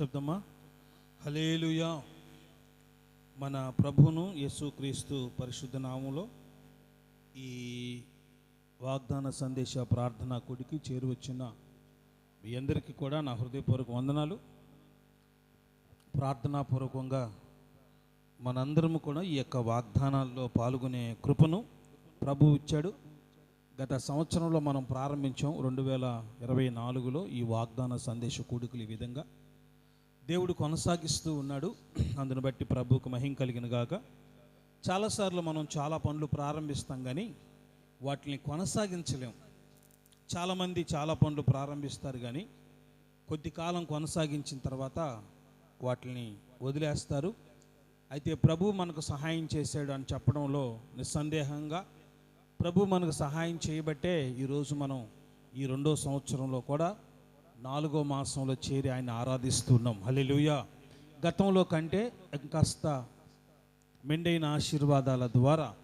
చెప్దామా? Hallelujah మన ప్రభును యేసుక్రీస్తు పరిశుద్ధ నామంలో ఈ వాగ్దాన సందేశ ప్రార్థన కొడికి చేరువచ్చిన మీ అందరికీ కూడా నా హృదయపూర్వక వందనాలు. ప్రార్థనాపూర్వకంగా మనందరము కూడా ఈ యొక్క వాగ్దానాల్లో పాల్గొనే కృపను ప్రభు ఇచ్చాడు. గత సంవత్సరంలో మనం ప్రారంభించాం. రెండు వేల ఇరవై నాలుగులో ఈ వాగ్దాన సందేశ కూడికలు ఈ విధంగా దేవుడు కొనసాగిస్తూ ఉన్నాడు. అందును బట్టి ప్రభువుకు మహిం కలిగిన గాక. చాలాసార్లు మనం చాలా పనులు ప్రారంభిస్తాం కానీ వాటిని కొనసాగించలేం. చాలామంది చాలా పనులు ప్రారంభిస్తారు కానీ కొద్ది కాలం కొనసాగించిన తర్వాత వాటిని వదిలేస్తారు. అయితే ప్రభు మనకు సహాయం చేశాడు అని చెప్పడంలో నిస్సందేహంగా ప్రభు మనకు సహాయం చేయబట్టే ఈరోజు మనం ఈ రెండో సంవత్సరంలో కూడా నాలుగో మాసంలో చేరి ఆయన ఆరాధిస్తున్నాం. హల్లెలూయా. గతంలో కంటే ఇంకాస్త మెండైన ఆశీర్వాదాల ద్వారా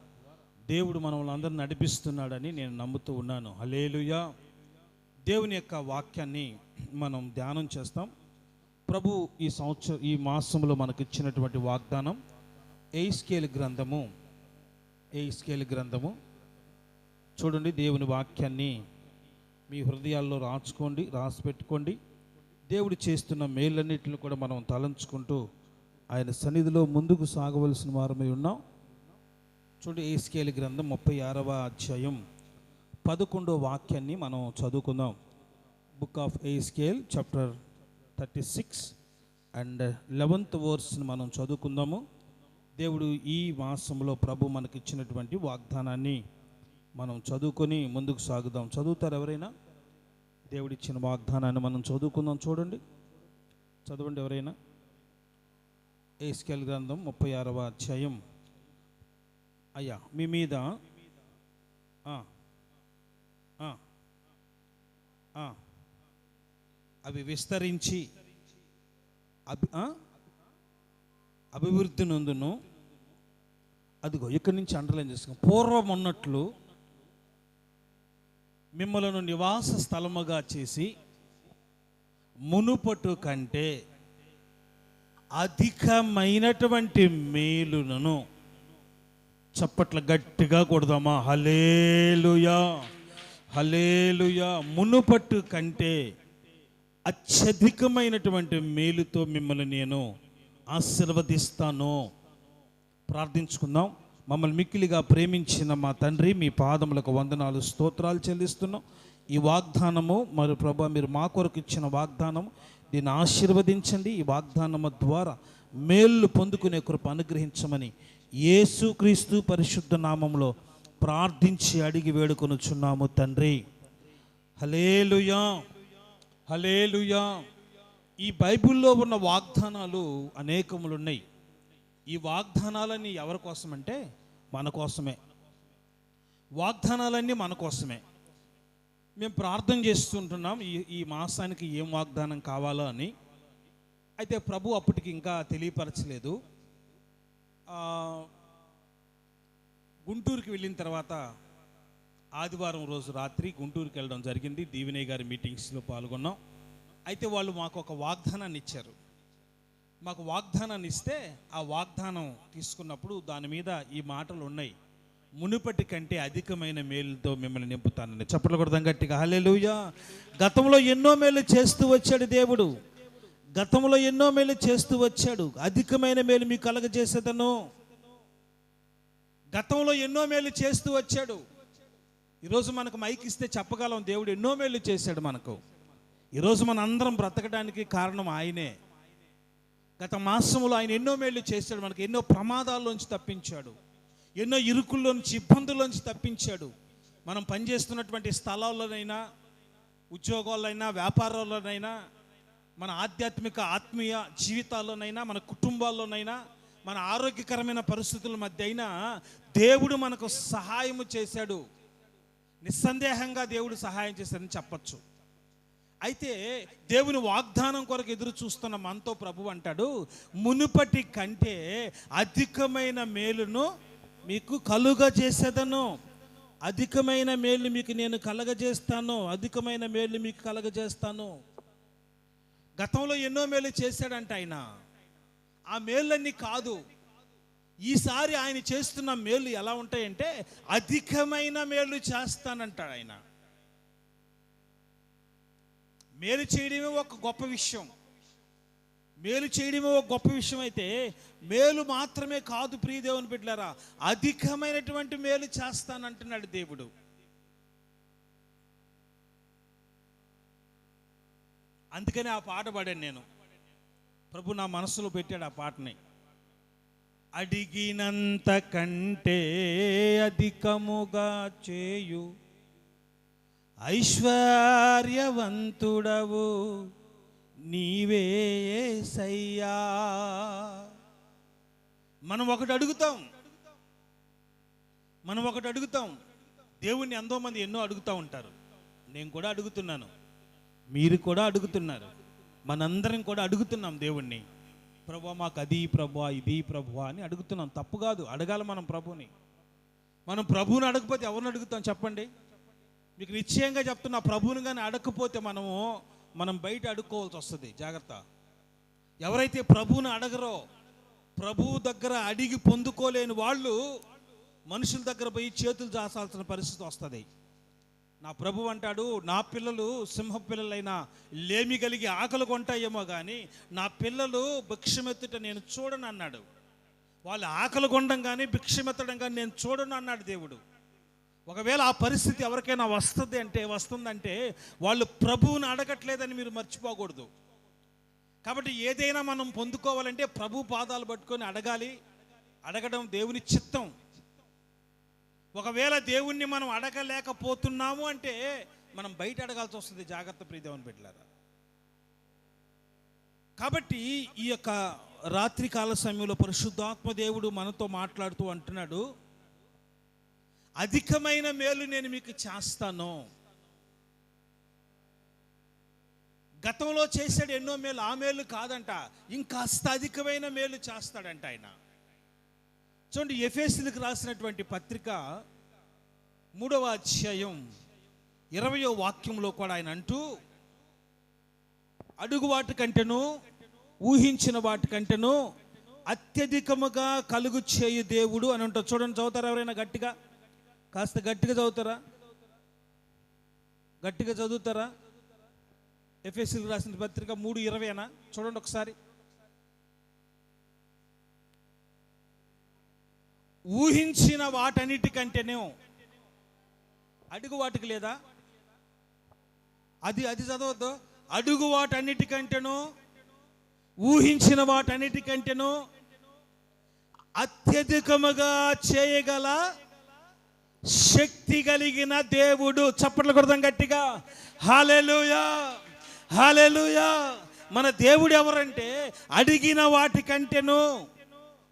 దేవుడు మనల్ని అందరిని నడిపిస్తున్నాడని నేను నమ్ముతూ ఉన్నాను. హలేలుయా దేవుని యొక్క వాక్యాన్ని మనం ధ్యానం చేస్తాం. ప్రభు ఈ సంవత్సరం ఈ మాసంలో మనకు ఇచ్చినటువంటి వాగ్దానం ఎయిస్కేల్ గ్రంథము. ఎయిస్కేల్ గ్రంథము. చూడండి దేవుని వాక్యాన్ని. మీ హృదయాల్లో రాచుకోండి రాసి పెట్టుకోండి. దేవుడు చేస్తున్న మేలన్నిటిని కూడా మనం తలంచుకుంటూ ఆయన సన్నిధిలో ముందుకు సాగవలసిన వారమై ఉన్నాం. చూడండి ఏస్కేలి గ్రంథం ముప్పై ఆరవ అధ్యాయం పదకొండో వాక్యాన్ని మనం చదువుకుందాం. Book of Ezekiel chapter thirty six and eleventh వర్స్ని మనం చదువుకుందాము. దేవుడు ఈ మాసంలో ప్రభు మనకి ఇచ్చినటువంటి వాగ్దానాన్ని మనం చదువుకొని ముందుకు సాగుదాం. చదువుతారు ఎవరైనా? దేవుడిచ్చిన వాగ్దానాన్ని మనం చదువుకుందాం చూడండి. చదవండి ఎవరైనా? ఏస్కెల్ గ్రంథం ముప్పై ఆరవ అధ్యాయం. అయ్యా మీ మీద అవి విస్తరించి అభి అభివృద్ధి నందును. అదిగో ఇక్కడి నుంచి అండర్లైన్ చేసుకున్నాం పూర్వం ఉన్నట్లు మిమ్మలను నివాస స్థలముగా చేసి మునుపటు కంటే అధికమైనటువంటి మేలులను చప్పట్ల గట్టిగా కొడదామా? హలేలుయా హలేలుయా మునుపట్టు కంటే అత్యధికమైనటువంటి మేలుతో మిమ్మల్ని నేను ఆశీర్వదిస్తాను. ప్రార్థించుకుందాం. మమ్మల్ని మిక్కిలిగా ప్రేమించిన మా తండ్రి మీ పాదములకు వందనాలు స్తోత్రాలు చెల్లిస్తున్నాం. ఈ వాగ్దానము మరి ప్రభా మీరు మా కొరకు ఇచ్చిన వాగ్దానం దీన్ని ఆశీర్వదించండి. ఈ వాగ్దానము ద్వారా మేళ్ళు పొందుకునే కృప అనుగ్రహించమని యేసుక్రీస్తు పరిశుద్ధ నామంలో ప్రార్థించి అడిగి వేడుకొనుచున్నాము తండ్రి. హలేలుయా హలేలుయా ఈ బైబిల్లో ఉన్న వాగ్దానాలు అనేకములు ఉన్నాయి ఈ వాగ్దానాలన్నీ ఎవరి కోసమంటే మన కోసమే. వాగ్దానాలన్నీ మన కోసమే. మేము ప్రార్థన చేస్తుంటున్నాం ఈ ఈ మాసానికి ఏం వాగ్దానం కావాలో అని. అయితే ప్రభు అప్పటికి ఇంకా తెలియపరచలేదు. గుంటూరుకి వెళ్ళిన తర్వాత ఆదివారం రోజు రాత్రి గుంటూరుకి వెళ్ళడం జరిగింది. దీవినయ్య గారి మీటింగ్స్లో పాల్గొన్నాం. అయితే వాళ్ళు మాకు ఒక వాగ్దానాన్ని ఇచ్చారు. మాకు వాగ్దానాన్ని ఇస్తే ఆ వాగ్దానం తీసుకున్నప్పుడు దాని మీద ఈ మాటలు ఉన్నాయి. మునుపటి కంటే అధికమైన మేలుతో మిమ్మల్ని నింపుతానని చప్పట్లు కొడదాం గట్టిగా. హలేలుయా గతంలో ఎన్నో మేలు చేస్తూ వచ్చాడు దేవుడు. గతంలో ఎన్నో మేలు చేస్తూ వచ్చాడు. అధికమైన మేలు మీకు కలగజేసేదను. గతంలో ఎన్నో మేలు చేస్తూ వచ్చాడు. ఈరోజు మనకు మైక్ ఇస్తే చెప్పగలం దేవుడు ఎన్నో మేలు చేశాడు మనకు. ఈరోజు మన అందరం బ్రతకడానికి కారణం ఆయనే. గత మాసంలో ఆయన ఎన్నో మేళ్ళు చేశాడు మనకి ఎన్నో ప్రమాదాల్లోంచి తప్పించాడు ఎన్నో ఇరుకుల్లోంచి ఇబ్బందుల్లోంచి తప్పించాడు. మనం పనిచేస్తున్నటువంటి స్థలాల్లోనైనా ఉద్యోగాల్లోనైనా వ్యాపారాల్లోనైనా మన ఆధ్యాత్మిక ఆత్మీయ జీవితాల్లోనైనా మన కుటుంబాల్లోనైనా మన ఆరోగ్యకరమైన పరిస్థితుల మధ్య అయినా దేవుడు మనకు సహాయము చేశాడు. నిస్సందేహంగా దేవుడు సహాయం చేశాడని చెప్పచ్చు. అయితే దేవుని వాగ్దానం కొరకు ఎదురు చూస్తున్న మనతో ప్రభు అంటాడు మునుపటి కంటే అధికమైన మేలును మీకు కలుగజేసేదను అధికమైన మేలు మీకు నేను కలగజేస్తాను అధికమైన మేలు మీకు కలగజేస్తాను గతంలో ఎన్నో మేలు చేశాడంట ఆయన. ఆ మేళ్ళన్నీ కాదు. ఈసారి ఆయన చేస్తున్న మేలు ఎలా ఉంటాయంటే అధికమైన మేలు చేస్తానంటాడు ఆయన. మేలు చేయడమే ఒక గొప్ప విషయం. మేలు చేయడమే ఒక గొప్ప విషయం అయితే మేలు మాత్రమే కాదు ప్రియదేవుని బిడ్డలారా అధికమైనటువంటి మేలు చేస్తానంటున్నాడు దేవుడు. అందుకని ఆ పాట పాడాను నేను. ప్రభు నా మనసులో పెట్టాడు ఆ పాటని. అడిగినంత కంటే అధికముగా చేయు ఐశ్వర్యవంతుడవు నీవే సయ్యా మనం ఒకటి అడుగుతాం. మనం ఒకటి అడుగుతాం. దేవుణ్ణి ఎంతో మంది ఎన్నో అడుగుతూ ఉంటారు. నేను కూడా అడుగుతున్నాను. మీరు కూడా అడుగుతున్నారు. మనందరం కూడా అడుగుతున్నాం దేవుణ్ణి. ప్రభు మాకు అది ప్రభు ఇది ప్రభు అని అడుగుతున్నాం. తప్పు కాదు. అడగాలి మనం ప్రభుని. మనం ప్రభువుని అడగకపోతే ఎవరిని అడుగుతాం చెప్పండి? మీకు నిశ్చయంగా చెప్తున్నా ప్రభువుని కానీ అడగకపోతే మనము మనం బయట అడుక్కోవాల్సి వస్తుంది. జాగ్రత్త. ఎవరైతే ప్రభువుని అడగరో ప్రభువు దగ్గర అడిగి పొందుకోలేని వాళ్ళు మనుషుల దగ్గర పోయి చేతులు చాసాల్సిన పరిస్థితి వస్తుంది. నా ప్రభు అంటాడు నా పిల్లలు సింహ పిల్లలైనా లేమి కలిగి ఆకలి కొంటాయేమో కానీ నా పిల్లలు భిక్షమెత్తుట నేను చూడను అన్నాడు వాళ్ళు ఆకలి కొండం కానీ భిక్షమెత్తడం కానీ నేను చూడను అన్నాడు దేవుడు. ఒకవేళ ఆ పరిస్థితి ఎవరికైనా వస్తుంది అంటే వస్తుందంటే వాళ్ళు ప్రభువుని అడగట్లేదని మీరు మర్చిపోకూడదు. కాబట్టి ఏదైనా మనం పొందుకోవాలంటే ప్రభు పాదాలు పట్టుకొని అడగాలి. అడగడం దేవుని చిత్తం. ఒకవేళ దేవుణ్ణి మనం అడగలేకపోతున్నాము అంటే మనం బయట అడగాల్సి వస్తుంది. జాగ్రత్త ప్రీదేవని బిడ్డలారా. కాబట్టి ఈ యొక్క రాత్రికాల సమయంలో పరిశుద్ధాత్మ దేవుడు మనతో మాట్లాడుతూ అంటున్నాడు. అధికమైన మేలు నేను మీకు చేస్తాను. గతంలో చేశాడు ఎన్నో మేలు ఆ మేలు కాదంట. ఇంకాస్త అధికమైన మేలు చేస్తాడంట ఆయన. చూడండి ఎఫేసులకు రాసినటువంటి పత్రిక మూడవ అధ్యాయం ఇరవయో వాక్యంలో కూడా ఆయన అంటూ అడుగు వాటి కంటేను ఊహించిన వాటి కంటేను అత్యధికముగా కలుగు చేయు దేవుడు అని ఉంటారు చూడండి చదువుతారు ఎవరైనా గట్టిగా? కాస్త గట్టిగా చదువుతారా? గట్టిగా చదువుతారా? ఎఫ్ఎస్సీలకు రాసిన పత్రిక మూడు ఇరవైనా? చూడండి ఒకసారి. ఊహించిన వాటన్నిటికంటేనే అడుగు వాటికి లేదా? అది అది చదవద్దు. అడుగు వాటన్నిటికంటేనో ఊహించిన వాటన్నిటికంటేనో అత్యధికముగా చేయగల శక్తి కలిగిన దేవుడు. చప్పట్లు కొడదాం గట్టిగా. హాలెలుయా హాలెలుయా మన దేవుడు ఎవరంటే అడిగిన వాటికంటేను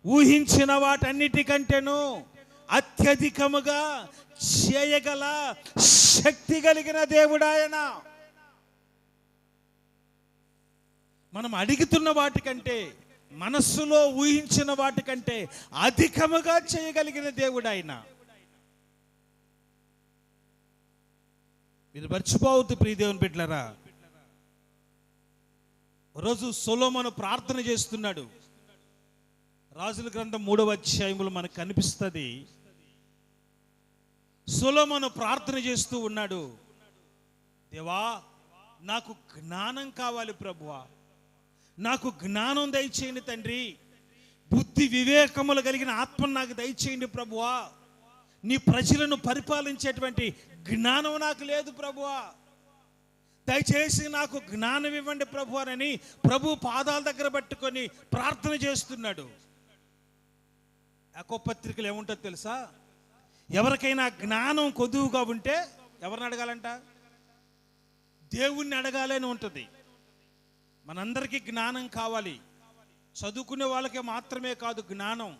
ఊహించిన వాటన్నిటికంటేను అత్యధికముగా చేయగల శక్తి కలిగిన దేవుడు ఆయన. మనం అడుగుతున్న వాటికంటే మనస్సులో ఊహించిన వాటికంటే అధికముగా చేయగలిగిన దేవుడు ఆయన. మీరు మర్చిపోవద్దు ప్రియదేవుని బిడ్డలరా. రోజు సొలోమను ప్రార్థన చేస్తున్నాడు. రాజుల గ్రంథం మూడవ అధ్యాయములు మనకు కనిపిస్తుంది. సొలోమను ప్రార్థన చేస్తూ ఉన్నాడు. దేవా నాకు జ్ఞానం కావాలి ప్రభువా. నాకు జ్ఞానం దయచేయండి తండ్రి. బుద్ధి వివేకములు కలిగిన ఆత్మ నాకు దయచేయండి ప్రభువా. నీ ప్రజలను పరిపాలించేటువంటి జ్ఞానం నాకు లేదు ప్రభువా. దయచేసి నాకు జ్ఞానం ఇవ్వండి ప్రభు అని ప్రభు పాదాల దగ్గర పట్టుకొని ప్రార్థన చేస్తున్నాడు. యాకో పత్రికలు ఏముంటుందో తెలుసా? ఎవరికైనా జ్ఞానం కొదువుగా ఉంటే ఎవరిని అడగాలంట? దేవుణ్ణి అడగాలని ఉంటుంది. మనందరికీ జ్ఞానం కావాలి. చదువుకునే వాళ్ళకే మాత్రమే కాదు జ్ఞానం.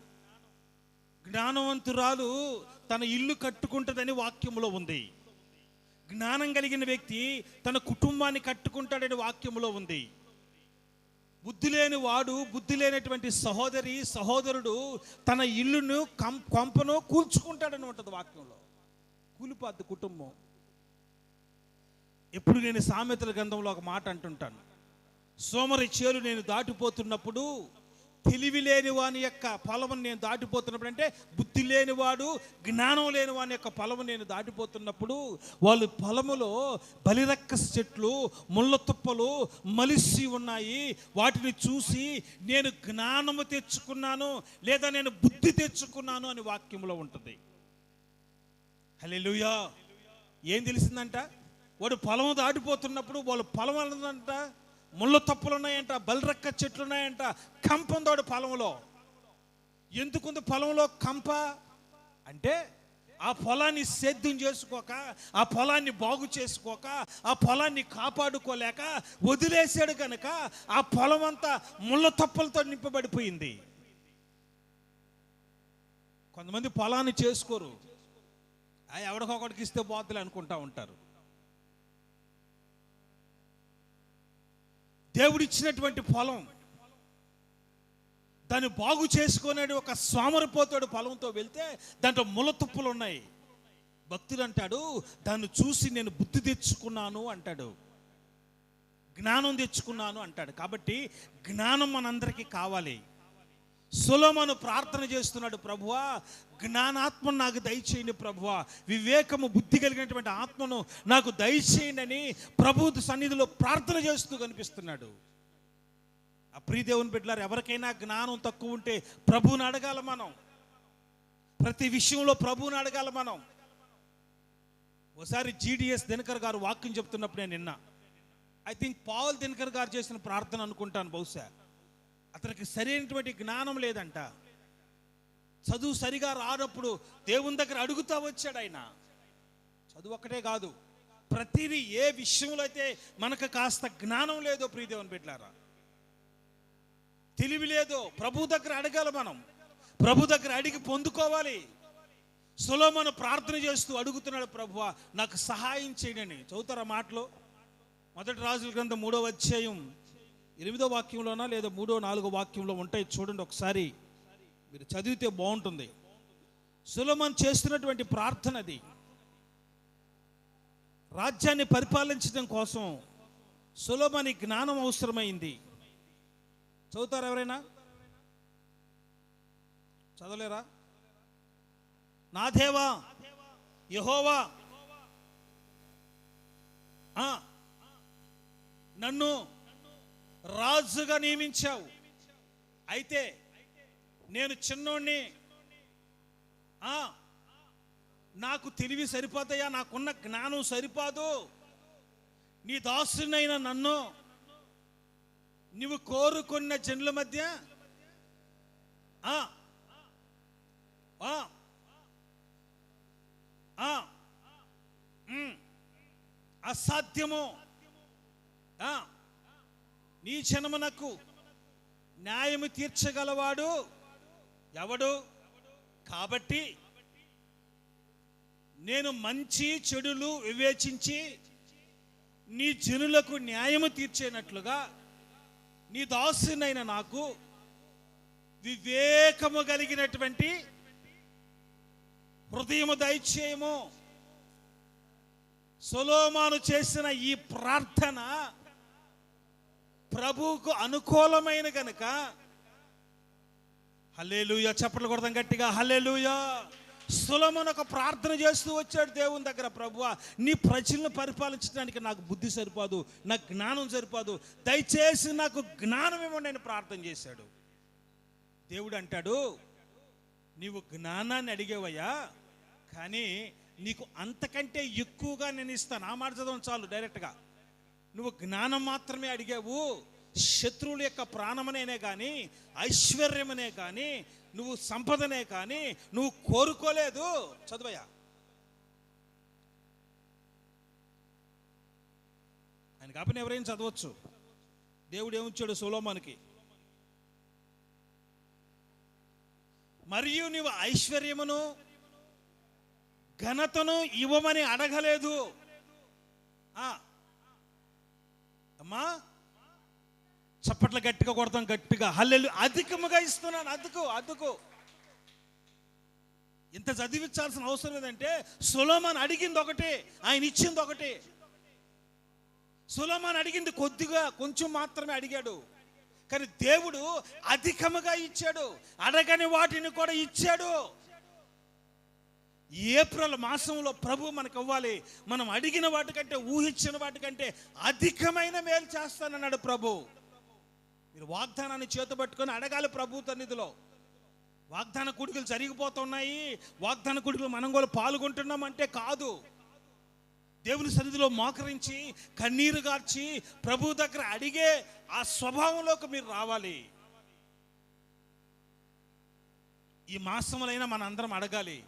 జ్ఞానవంతురాలు తన ఇల్లు కట్టుకుంటుందని వాక్యంలో ఉంది. జ్ఞానం కలిగిన వ్యక్తి తన కుటుంబాన్ని కట్టుకుంటాడని వాక్యంలో ఉంది. బుద్ధి లేని వాడు బుద్ధి లేనటువంటి సహోదరి సహోదరుడు తన ఇల్లును కం కొంపను కూల్చుకుంటాడని ఉంటుంది వాక్యంలో. కూలిపోద్ది కుటుంబం. ఎప్పుడు నేను సామెతల గ్రంథంలో ఒక మాట అంటుంటాను. సోమరి చేలు నేను దాటిపోతున్నప్పుడు తెలివి లేని వాని యొక్క పొలమును నేను దాటిపోతున్నప్పుడు అంటే బుద్ధి లేనివాడు జ్ఞానం లేని వాని యొక్క పొలము నేను దాటిపోతున్నప్పుడు వాళ్ళు పొలములో బలిరక్క చెట్లు ముళ్ళ తుప్పలు మలిసి ఉన్నాయి. వాటిని చూసి నేను జ్ఞానము తెచ్చుకున్నాను లేదా నేను బుద్ధి తెచ్చుకున్నాను అని వాక్యంలో ఉంటుంది. హలో ఏం తెలిసిందంట? వాడు పొలం దాటిపోతున్నప్పుడు వాళ్ళు పొలం అంట ముళ్ళ తప్పులు ఉన్నాయంట బలరక్క చెట్లు ఉన్నాయంట కంప ఉందోడు పొలంలో. ఎందుకుంది పొలంలో కంప? అంటే ఆ పొలాన్ని సేద్యం చేసుకోక ఆ పొలాన్ని బాగు చేసుకోక ఆ పొలాన్ని కాపాడుకోలేక వదిలేశాడు కనుక ఆ పొలం అంతా ముళ్ళ తప్పులతో నింపబడిపోయింది. కొంతమంది పొలాన్ని చేసుకోరు. ఆ ఎవడికొకడికి ఇస్తే పోద్దులే అనుకుంటా ఉంటారు. దేవుడిచ్చినటువంటి పొలం దాన్ని బాగు చేసుకునే ఒక సోమరిపోతాడు పొలంతో వెళ్తే దాంట్లో ములతుప్పులు ఉన్నాయి. భక్తుడు అంటాడు దాన్ని చూసి నేను బుద్ధి తెచ్చుకున్నాను అంటాడు. జ్ఞానం తెచ్చుకున్నాను అంటాడు. కాబట్టి జ్ఞానం మనందరికీ కావాలి. సులమను ప్రార్థన చేస్తున్నాడు ప్రభువా. జ్ఞానాత్మను నాకు దయచేయండి ప్రభువా. వివేకము బుద్ధి కలిగినటువంటి ఆత్మను నాకు దయచేయండి అని ప్రభు సన్నిధిలో ప్రార్థన చేస్తూ కనిపిస్తున్నాడు. ఆ ప్రీదేవుని బిడ్డలారు ఎవరికైనా జ్ఞానం తక్కువ ఉంటే ప్రభువుని అడగాల మనం. ప్రతి విషయంలో ప్రభువుని అడగాల మనం. ఒకసారి జీడిఎస్ దినకర్ గారు వాక్యం చెప్తున్నప్పుడు నేను నిన్న. ఐ థింక్ పాల్ దినకర్ గారు చేసిన ప్రార్థన అనుకుంటాను బహుశా. అతనికి సరైనటువంటి జ్ఞానం లేదంట. చదువు సరిగా రానప్పుడు దేవుని దగ్గర అడుగుతా వచ్చాడు ఆయన. చదువు ఒక్కటే కాదు ప్రతిదీ ఏ విషయంలో అయితే మనకు కాస్త జ్ఞానం లేదో ప్రియదేవుని బిడ్డారా తెలివి లేదో ప్రభు దగ్గర అడగాలి మనం. ప్రభు దగ్గర అడిగి పొందుకోవాలి. సులోమను ప్రార్థన చేస్తూ అడుగుతున్నాడు ప్రభు నాకు సహాయం చేయడని చదువుతారా మాటలో? మొదటి రాజుల గ్రంథం మూడో అధ్యాయం ఎనిమిదో వాక్యంలోనా లేదా మూడో నాలుగో వాక్యంలో ఉంటాయి చూడండి ఒకసారి. మీరు చదివితే బాగుంటుంది. సులమన్ చేస్తున్నటువంటి ప్రార్థన అది. రాజ్యాన్ని పరిపాలించడం కోసం సులభని జ్ఞానం అవసరమైంది. చదువుతారు ఎవరైనా? చదవలేరా? నా దేవా యహోవా నన్ను రాజుగా నియమించావు. అయితే నేను చిన్నోడిని నాకు తెలివి సరిపోతాయా? నాకున్న జ్ఞానం సరిపోదు. నీ దాసునైన నన్ను నువ్వు కోరుకున్న జనుల మధ్య ఆ, అసాధ్యము. నీ జనమునకు న్యాయము తీర్చగలవాడు ఎవడు? కాబట్టి నేను మంచి చెడులు వివేచించి నీ జనులకు న్యాయము తీర్చేనట్లుగా నీ దాసునైన నాకు వివేకము కలిగినటువంటి హృదయము దయచేయము. సొలోమాను చేసిన ఈ ప్రార్థన ప్రభువుకు అనుకూలమైన కనుక హల్లేలుయ చెప్పలు కొడదాం గట్టిగా హల్లేలుయ. సులమన్ ఒక ప్రార్థన చేస్తూ వచ్చాడు దేవుని దగ్గర ప్రభువ. నీ ప్రజలను పరిపాలించడానికి నాకు బుద్ధి సరిపోదు నాకు జ్ఞానం సరిపోదు. దయచేసి నాకు జ్ఞానం ఇవ్వండి అని ప్రార్థన చేశాడు. దేవుడు అంటాడు నీవు జ్ఞానాన్ని అడిగేవయ్యా కానీ నీకు అంతకంటే ఎక్కువగా నేను ఇస్తాను. ఆ మాట చదవడం చాలు డైరెక్ట్గా. నువ్వు జ్ఞానం మాత్రమే అడిగావు శత్రువుల యొక్క ప్రాణమనేనే కానీ ఐశ్వర్యమనే కానీ నువ్వు సంపదనే కానీ నువ్వు కోరుకోలేదు. చదువయ్యా. ఆయన కాబట్టి ఎవరైనా చదవచ్చు. దేవుడు ఏముంచాడు సులోమానికి? మరియు నీవు ఐశ్వర్యమును ఘనతను ఇవ్వమని అడగలేదు. ఆ. అమ్మా చప్పట్లు గట్టిగా కొడతాం గట్టిగా. హల్లెలు అధికముగా ఇస్తున్నాను అదుకు అదుకు. ఇంత చదివించాల్సిన అవసరం లేదంటే సులోమాన్ అడిగింది ఒకటి ఆయన ఇచ్చింది ఒకటి. సులోమాన్ అడిగింది కొద్దిగా కొంచెం మాత్రమే అడిగాడు. కానీ దేవుడు అధికముగా ఇచ్చాడు. అడగని వాటిని కూడా ఇచ్చాడు. ఏప్రిల్ మాసంలో ప్రభు మనకు ఇవ్వాలి మనం అడిగిన వాటికంటే ఊహించిన వాటికంటే అధికమైన మేలు చేస్తానన్నాడు ప్రభు మీరు వాగ్దానాన్ని చేతబట్టుకొని అడగాలి ప్రభు తన్నిధిలో వాగ్దాన కుడికలు జరిగిపోతున్నాయి. వాగ్దాన కుడికలు మనం కూడా పాల్గొంటున్నాం అంటే కాదు. దేవుని సన్నిధిలో మోకరించి కన్నీరు గార్చి ప్రభు దగ్గర అడిగే ఆ స్వభావంలోకి మీరు రావాలి. ఈ మాసములైనా మన అందరం అడగాలి.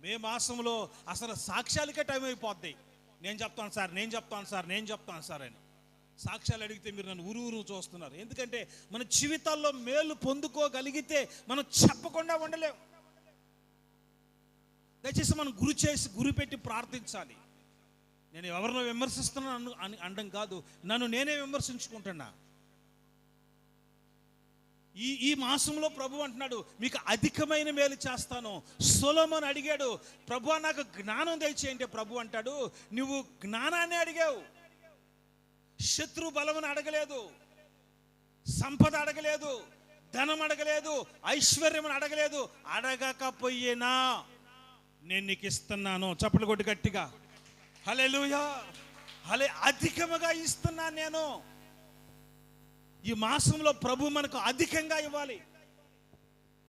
మే మాసంలో అసలు సాక్ష్యాలకే టైం అయిపోద్ది. నేను చెప్తాను సార్ నేను చెప్తాను సార్ నేను చెప్తాను సార్ అని. సాక్ష్యాలు అడిగితే మీరు నన్ను ఊరు ఊరు చూస్తున్నారు. ఎందుకంటే మన జీవితాల్లో మేలు పొందుకోగలిగితే మనం చెప్పకుండా ఉండలేం. దయచేసి మనం గురి చేసి గురి పెట్టి ప్రార్థించాలి. నేను ఎవరినో విమర్శిస్తున్నాను అని అనడం కాదు. నన్ను నేనే విమర్శించుకుంటున్నా. ఈ ఈ మాసంలో ప్రభు అంటున్నాడు మీకు అధికమైన మేలు చేస్తాను. సొలమన్ అడిగాడు ప్రభు నాకు జ్ఞానం దయచేయంటే ప్రభు అంటాడు నువ్వు జ్ఞానాన్ని అడిగావు. శత్రు బలమును అడగలేదు. సంపద అడగలేదు. ధనం అడగలేదు. ఐశ్వర్యం అడగలేదు. అడగకపోయినా నేను నీకు ఇస్తున్నాను. చప్పలు కొట్టి గట్టిగా. లూయా హలే అధికముగా ఇస్తున్నాను నేను. ఈ మాసంలో ప్రభు మనకు అధికంగా ఇవ్వాలి.